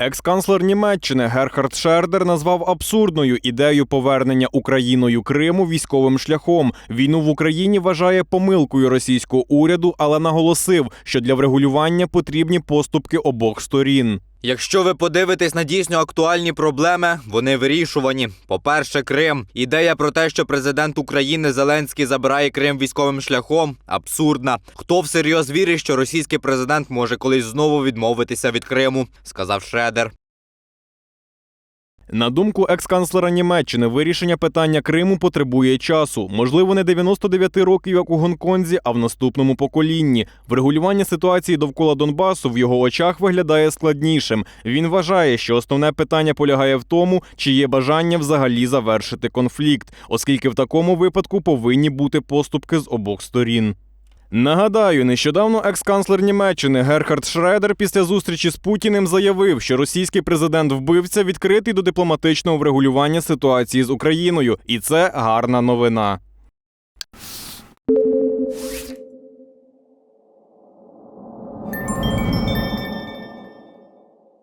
Екс-канцлер Німеччини Герхард Шердер назвав абсурдною ідею повернення Україною Криму військовим шляхом. Війну в Україні вважає помилкою російського уряду, але наголосив, що для врегулювання потрібні поступки обох сторін. Якщо ви подивитесь на дійсно актуальні проблеми, вони вирішувані. По-перше, Крим. Ідея про те, що президент України Зеленський забирає Крим військовим шляхом, абсурдна. Хто всерйоз вірить, що російський президент може колись знову відмовитися від Криму, сказав Шредер. На думку екс-канцлера Німеччини, вирішення питання Криму потребує часу. Можливо, не 99 років, як у Гонконзі, а в наступному поколінні. Врегулювання ситуації довкола Донбасу в його очах виглядає складнішим. Він вважає, що основне питання полягає в тому, чи є бажання взагалі завершити конфлікт, оскільки в такому випадку повинні бути поступки з обох сторін. Нагадаю, нещодавно екс-канцлер Німеччини Герхард Шредер після зустрічі з Путіним заявив, що російський президент вбивця відкритий до дипломатичного врегулювання ситуації з Україною, і це гарна новина.